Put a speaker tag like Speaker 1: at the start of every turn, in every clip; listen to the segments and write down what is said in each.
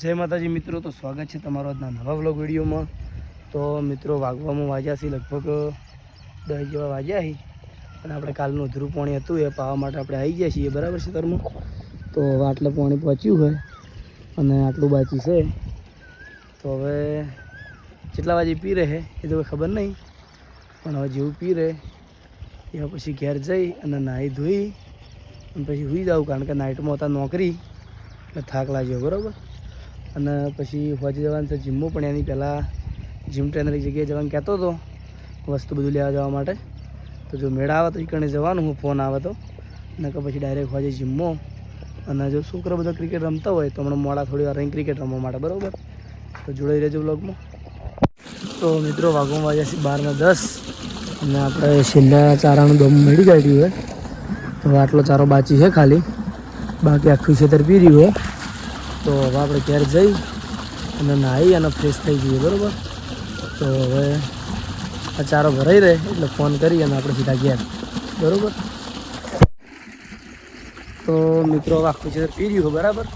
Speaker 1: જય માતાજી, મિત્રો, તો સ્વાગત છે તમારો આજના નવા વ્લોગ વિડીયોમાં. તો મિત્રો, વાગવામાં વાજ્યા છે લગભગ દસ જેવા વાગ્યા છે. અને આપણે કાલનું અધૂરું પાણી હતું, એ પાવા માટે આપણે આવી ગયા છીએ, બરાબર છે, તરમાં? તો હવે આટલે પાણી પહોંચ્યું હોય અને આટલું બાકી છે. તો હવે કેટલા વાગે પી રહે એ તો ખબર નહીં. પણ હવે જેવું પી રહે એ પછી ઘેર જઈ અને નાહી ધોઈ અને પછી સુઈ જાઉં, કારણ કે નાઇટમાં હતા નોકરી, એટલે થાક લાગ્યો, બરાબર? અને પછી હોજી જવાનું છે જીમમાં, પણ એની પહેલાં જીમ ટ્રેનર એક જગ્યાએ જવાનું કહેતો હતો, વસ્તુ બધું લેવા જવા માટે. તો જો મેળા આવે તો એ કણે જવાનું, હું ફોન આવે તો. નકર પછી ડાયરેક્ટ હોજે જીમમાં. અને જો છોકરો બધા ક્રિકેટ રમતા હોય, તો હમણાં મોડા થોડી વાર રહીને ક્રિકેટ રમવા માટે, બરાબર? તો જોડાઈ રહેજો બ્લોગમાં તો મિત્રો, વાગવામાં વાગ્યા છે બારના દસ. અને આપણે છેલ્લા ચારાનું દમ મળી કાઢ્યું હોય તો આટલો ચારો બાચી છે ખાલી. બાકી આખું છેતર પી રહ્યું હોય તો હવે આપણે ઘેર જઈ અને નાહી અને ફ્રેશ થઈ જઈએ, બરાબર? તો હવે આ ચારો ભરાઈ રહે એટલે ફોન કરી અને આપણે સીધા ઘેર, બરાબર? તો મિત્રો, હવે આખું છે પી હોય બરાબર?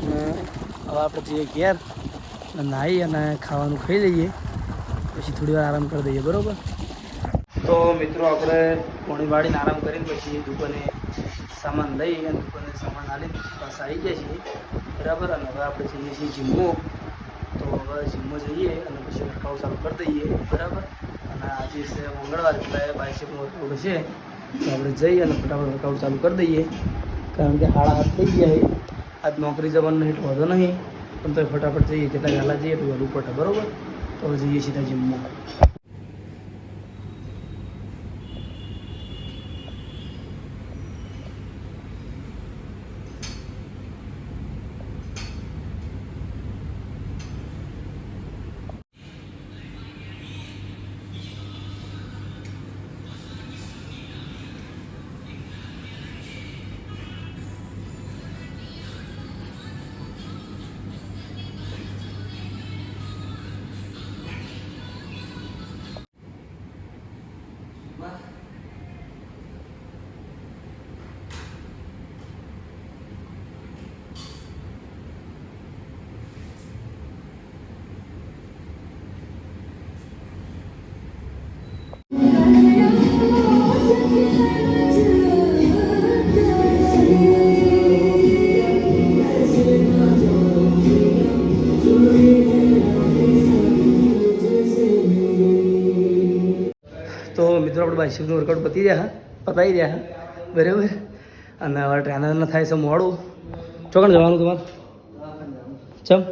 Speaker 1: અને હવે આપણે જઈએ ઘેર અને નાહી અને ખાવાનું ખાઈ લઈએ. પછી થોડી વાર આરામ કરી દઈએ, બરાબર? તો મિત્રો, આપણે પોણી વાળીને આરામ કરીને પછી દુકાને સામાન લઈ અને દુકાને સામાન આવીને પાછા આવી ગયા છીએ. બરાબર? અને હવે આપણે જઈએ છીએ જીમો. તો હવે જીમો જઈએ અને પછી વર્કઆઉટ ચાલુ કરી દઈએ. બરાબર? અને આજે છે મંગળવાર, એટલે બાઇસેપનું વર્કઆઉટ છે. તો આપણે જઈએ અને ફટાફટ વર્કઆઉટ ચાલુ કરી દઈએ. કારણ કે હાડા હાથ થઈ ગયા આજ નોકરી જવાનું નહીં વધો નહીં. પણ તો ફટાફટ જઈએ. કેટલા વહેલા જઈએ, તો વહેલું પડે, બરાબર? તો હવે જઈએ સીધા જીમમાં. બાઇસેપનું વર્કઆઉટ પતી રહ્યા હા? પતાવી રહ્યા હા? બરાબર? અને હવે ટ્રેનરને થાય છે મોડું. ચોકણ જવાનું તમારે? ચમ?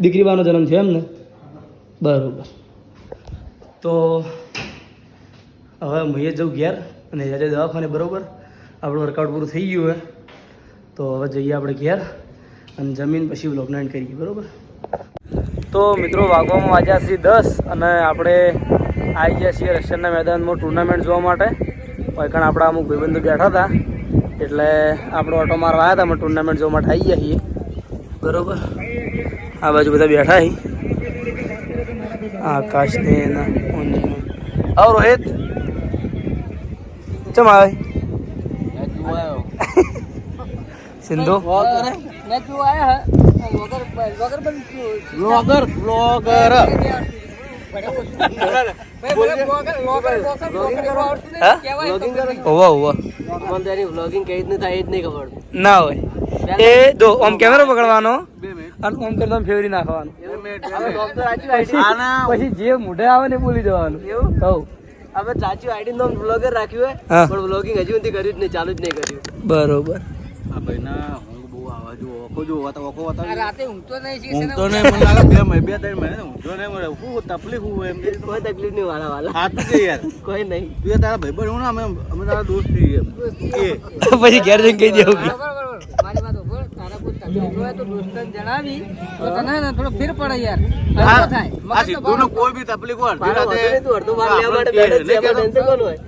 Speaker 1: દીકરી બાનો જન્મ થયો એમ ને બરાબર. તો હવે મહીએ જવું ઘેર અને જ્યારે દવાખાને, બરાબર? આપણું વર્કઆઉટ પૂરું થઈ ગયું હોય તો હવે જઈએ આપણે ઘેર અને જમીન પછી બ્લોગ નાઇન કરીએ, બરાબર? તો મિત્રો વાગવામાં વાગ્યા છીએ દસ અને આપણે આવી ગયા છીએ રશિયનના મેદાનમાં ટુર્નામેન્ટ જોવા માટે. પણ આપણા અમુક ભાઈબંધો બેઠા હતા. એટલે આપણે ઓટો મારવા આવ્યા હતા અમે ટુર્નામેન્ટ જોવા માટે આવી ગયા છીએ. બરોબર? આ બાજુ બધા બેઠા આકાશને એના આવ રોહિત. ચમ આવે? સિંધુ?
Speaker 2: બ્લોગર બ્લોગર
Speaker 1: હા? ઓવા ઓવા
Speaker 2: વ્લોગિંગ કઈ રીતનું થાય એ જ નહીં ખબર.
Speaker 1: ના હોય. એ જો આમ કેમેરો પકડવાનો અને આમ કરી ફેવરી નાખવાનું. પછી જે મોઢે આવે ને એ બોલી જવાનું
Speaker 2: એવું?
Speaker 1: હવ
Speaker 2: હવે સાચું આઈડી નો વ્લોગર રાખ્યું હોય પણ વ્લોગિંગ હજુ સુધી કર્યું જ નહીં ચાલુ જ નહીં કર્યું.
Speaker 1: બરોબર.
Speaker 3: આ ભાઈના ઊંઘ બહુ ઓખો જો વાતા ઓખો વાતા
Speaker 2: રાતે ઊંઘતો નહીં
Speaker 3: ઊંઘતો નહીં મને લાગે બે મહિને બે ત્રણ મહિને ઊંઘતો નહીં મળે શું તકલીફ હું એમ
Speaker 2: કોઈ તકલીફ નહીં વાળા વાળા
Speaker 3: સાચું છે યાર.
Speaker 2: કોઈ નહીં.
Speaker 3: તું તારા ભાઈ હું અમે અમે તારા દોસ્ત છીએ એ.
Speaker 1: પછી ઘેર જઈને કહી દેવું
Speaker 2: મારી વાત ઉપર તારા કોઈ તકલીફ હોય તો દોસ્તને જણાવી. તો તને ને થોડો ફેર પડે યાર.
Speaker 3: આ
Speaker 2: હલકો થાય.
Speaker 3: આ સિદ્ધુને કોઈ બી તકલીફ હોય અડધી રાતે
Speaker 2: તું અડધો ભાગ લેવા માટે બેઠો છે, ટેન્શન કોનું હોય?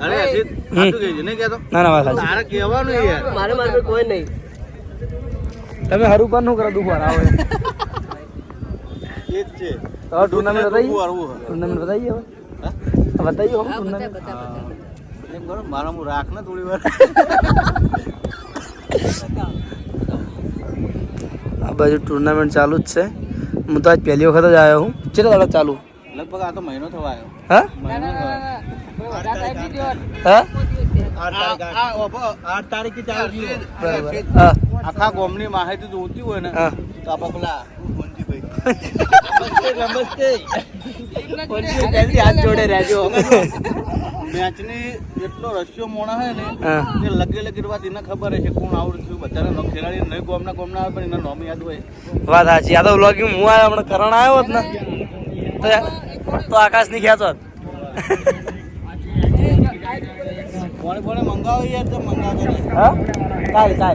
Speaker 3: અરે અસિત સાચું કહે છે નહીં કહેતો?
Speaker 1: ના ના વાત સાચી.
Speaker 3: તારે કહેવાનું યાર.
Speaker 2: મારે મારે કોઈ નહીં.
Speaker 1: તમે હરું પણ નું કરો દુખ વાળા હોય
Speaker 3: એ જ છે
Speaker 1: और
Speaker 3: टूर्नामेंट बताइए
Speaker 1: टूर्नामेंट बताइए હવે બતાઈએ હો ટૂર્નામેન્ટ
Speaker 3: એમ કરો મારા હું રાખ ને થોડી વાર આ
Speaker 1: બાજુ ટુર્નામેન્ટ ચાલુ જ છે હું તો આજ પહેલી વખત જ આવ્યો હું કેટલા દાડા ચાલુ
Speaker 3: લગભગ આ તો મહિનો થવા આવ્યો
Speaker 1: હા
Speaker 2: મહિનો થવા
Speaker 1: હા
Speaker 3: આઠ તારીખે ચાલુ
Speaker 1: બરાબર હા
Speaker 3: આખા ગોમની માહિતી જોતી હોય ને તો આપણે પેલા નમસ્તે હાથ જોડે રહેજો. મેચની એટલો રશિયો મોણા હોય ને એ લગે લગે વાત એને ખબર છે કોણ આવડું થયું બધાને ખેલાડી નહીં ગોમના ગોમના આવે પણ એના નોમ યાદ હોય.
Speaker 1: વાત સાચી. આ તો વ્લોગિંગ હું આવ્યો હમણાં કરણ આવ્યો જ ને. તો તો આકાશની ખ્યાત હોત
Speaker 3: કોણે કોણે મંગાવો યાર તો મંગાવો
Speaker 1: કાલ
Speaker 4: હા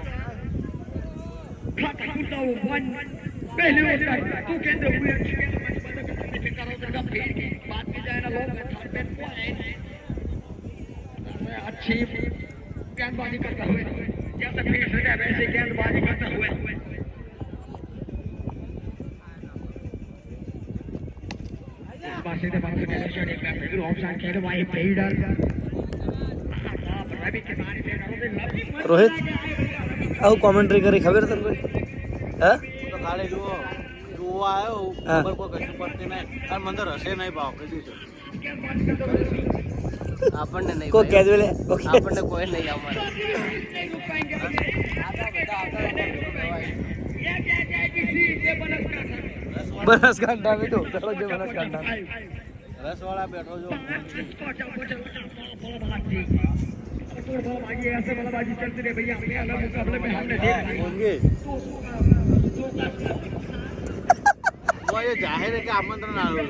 Speaker 4: truck shoot out one पहले होता है तू कहते हुए करो जगह भीड़ की बात नहीं जाए ना लोग मैं अच्छी गेंदबाजी करता हुए जैसे भीड़ से गया वैसे गेंदबाजी करता हुए सीधे बात कैसे चढ़े फिर ऑप्शन खेल भाई फील्डर
Speaker 1: रोहित? આવું કોમેન્ટ્રી કરી ખબર તને ભાઈ હા?
Speaker 3: તો ખાલી જુઓ જોવા આવ્યો ખબર કોઈ કશું પડતી નહીં. અને મને હશે રસે નહીં ભાવ કીધું છે
Speaker 2: આપણને નહીં
Speaker 1: કોઈ. કહેજો લે
Speaker 2: આપણને કોઈ નહીં અમારે
Speaker 1: બનાસકાંઠા બેઠો ચાલો જે બનાસકાંઠા.
Speaker 3: રસવાળા બેઠો જો.
Speaker 4: ऐसे बल्लेबाजी चलती रही भैया अपने अलग मुकाबले में हमने देखा
Speaker 3: બોલગે હું એ જાહેર કે આમંત્રણ આવ્યું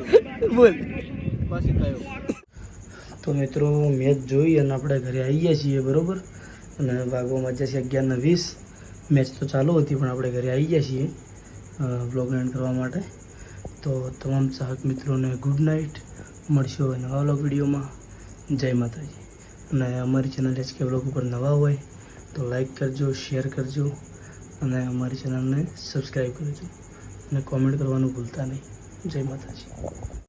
Speaker 1: બોલ
Speaker 3: પછી કયો
Speaker 1: તો મિત્રો મેચ જોઈ અને આપણે ઘરે આવી ગયા છીએ બરોબર અને વાગવામાં જશે અગિયાર ને વીસ મેચ તો ચાલુ હતી પણ આપણે ઘરે આવી ગયા છીએ બ્લોગ એન્ડ કરવા માટે તો તમામ ચાહક મિત્રોને ગુડ નાઇટ મળશો હવે નવા બ્લોગ વિડીયોમાં જય માતાજી અને અમારી ચેનલ એચકે બ્લોગ ઉપર નવા હોય તો લાઈક કરજો શેર કરજો અને અમારી ચેનલને સબસ્ક્રાઈબ કરજો અને કોમેન્ટ કરવાનું ભૂલતા નહીં. જય માતાજી.